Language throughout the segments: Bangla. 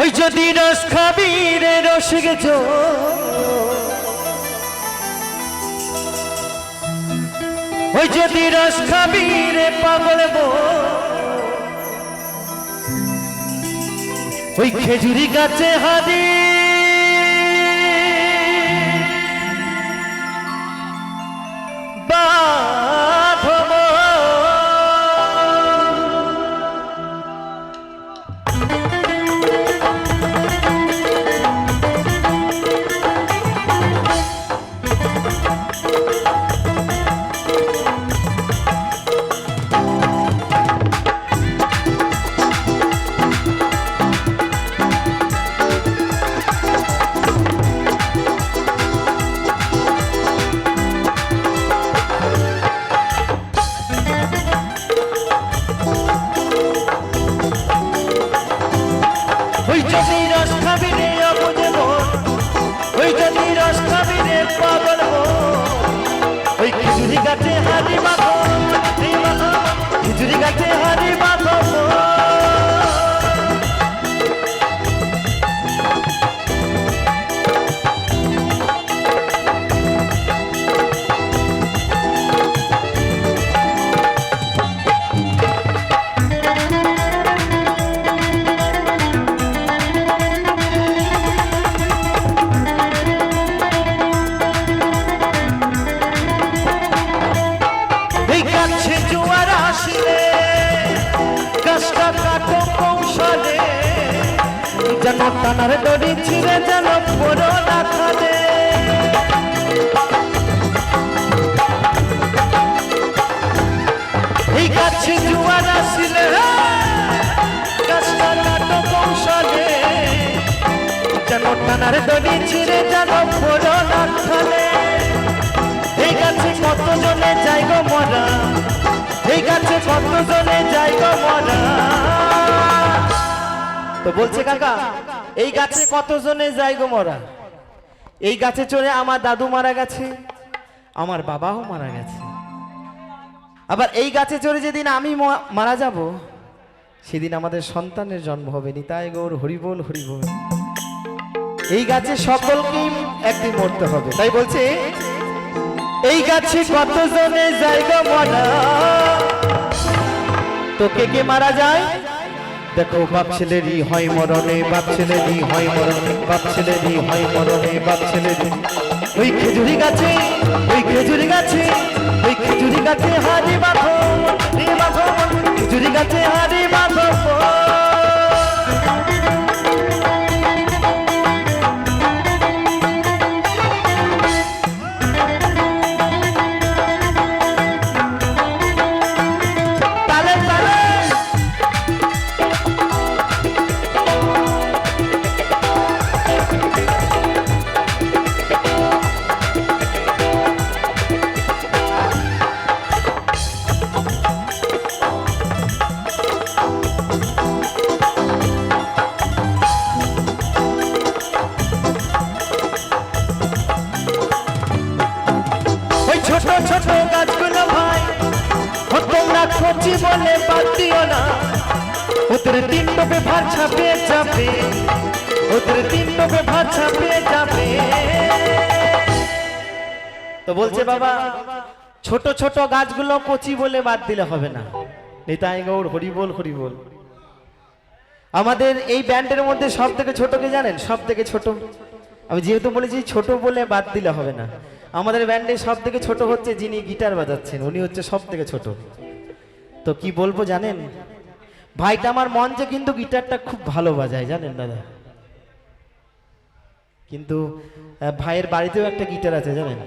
ওই যদি রস খাবি রে, রস গেছ। ওই যদি রস খাবি রে, পাগল ওই খেজুরি গাছে হাদি টানার দড়ি ছিঁড়ে যেন পড়ো না খালে এই গাছে জোয়ার আসলে গাছটা কাটো কৌশলে। যেন টানার দড়ি ছিঁড়ে যেন পড়ো না খালে এই গাছে কত জনে যাই গো মরা, এই গাছে কত জনে যাই গো মরা। তো বলছে কাকা এই গাছে কত জনে যাই গো মরা? এই গাছে চড়ে আমার দাদু মারা গেছে আমার বাবাও মারা গেছে। আবার এই গাছে চড়ে যেদিন আমি মারা যাব সেদিন আমাদের সন্তানের জন্ম হবে নিতাই গৌর হরিবোল হরিবোল এই গাছে সকলকেই একদিন মরতে হবে। তাই বলছে এই গাছে কত জনে জায়গা মরা তোকে কে মারা যায়? দেখো বাপ ছেলেরই হয় মরণে, বাপ ছেলেরই হয় মরণে, বাপ ছেলেরই হয় মরণে, বাপ ছেলেরই। ওই খেজুরি গাছে, ওই খেজুরি গাছে, ওই খেজুরি গাছে হাজি বাঁধো। বলে বাদ দিও না। ওদের তিন টোপে ভাত ছাপিয়ে যাবে। ওদের তিন টোপে ভাত ছাপিয়ে যাবে। তো বলছে বাবা ছোট ছোট গাছগুলো কচি বলে বাদ দিলে হবে না। নিতাই গৌর হরিবোল হরিবোল। আমাদের এই ব্যান্ডের মধ্যে সব থেকে ছোট কে জানেন? সব থেকে ছোট। আমি যেহেতু বলেছি ছোট বলে বাদ দিলে হবে না। আমাদের ব্যান্ডে সব থেকে ছোট হচ্ছে যিনি গিটার বাজাচ্ছেন উনি হচ্ছে সব থেকে ছোট। তো কি বলব জানেন? ভাইটা আমার মঞ্চে কিন্তু গিটারটা খুব ভালো বাজায়, জানেন দাদা? কিন্তু ভাইয়ের বাড়িতেও একটা গিটার আছে, জানেন?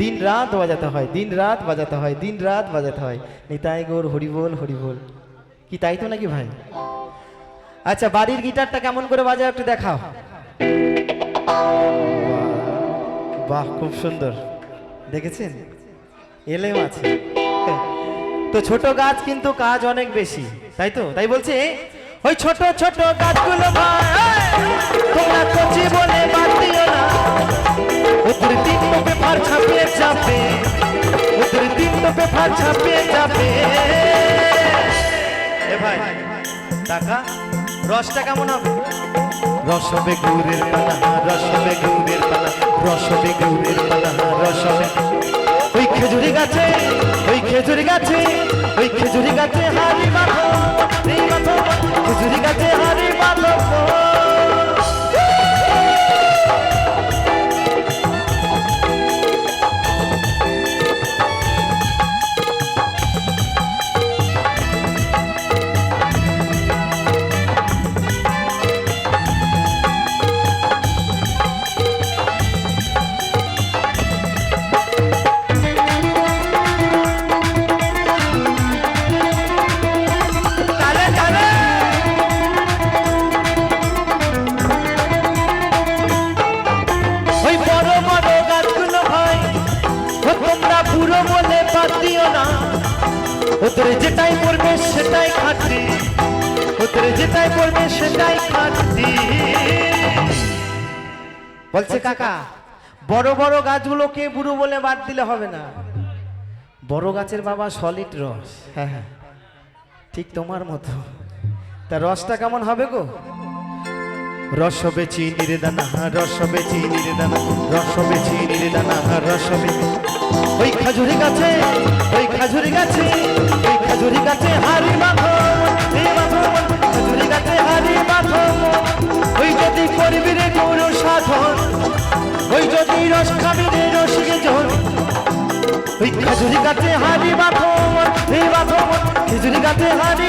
দিন রাত বাজাতে হয়, দিন রাত বাজাতে হয়, দিন রাত বাজাতে হয়। নিতাই গোর হরিবোল হরিবোল কি তাই তো নাকি ভাই? আচ্ছা বাড়ির গিটারটা কেমন করে বাজাও একটু দেখাও। বাহ, খুব সুন্দর। দেখেছেন? এলেম আছে। তো ছোট গাছ কিন্তু কাজ অনেক বেশি, তাই তো? তাই বলছে, ওই ছোট ছোট গাছগুলো তোমরা কচি বলে বাদ দিও না। ওদের তিন পেপার ছাপিয়ে যাবে ওদের তিন পেপার ছাপিয়ে যাবে। এ ভাই, টাকা, রসটা কেমন হবে? রসবে গৌরের পালা রসবে গৌরের পালা রসবে গৌরের পালা রসবে ওই খেজুরি গাছে ওই খেজুরি গাছে ওই ওদের যেটাই পড়বে সেটাই খাটি। ওদের যেটাই পড়বে সেটাই খাটি। বলছে কাকা, বড় বড় গাছগুলোকে বুড়ো বলে বাদ দিলে হবে না। বড় গাছের বাবা সলিড রস। হ্যাঁ হ্যাঁ ঠিক তোমার মতো। তা রসটা কেমন হবে গো? রস বেচি নিরেদানা রস বেচি নিরেদানা রস বেচি নিরেদানা রস বেচি ওই খাজুরি গাছে, ওই খাজুরি গাছে, ওই খাজুরি গাছে হারি মাথো খাজুরি গাছে হারি মাথো ওই যদি করবি রে গুরু সাধন, ওই যদি রস খাবি রে রসিকে জোর ওই খাজুরি গাছে হারি মাথো হে মাথো খাজুরি গাছে হারি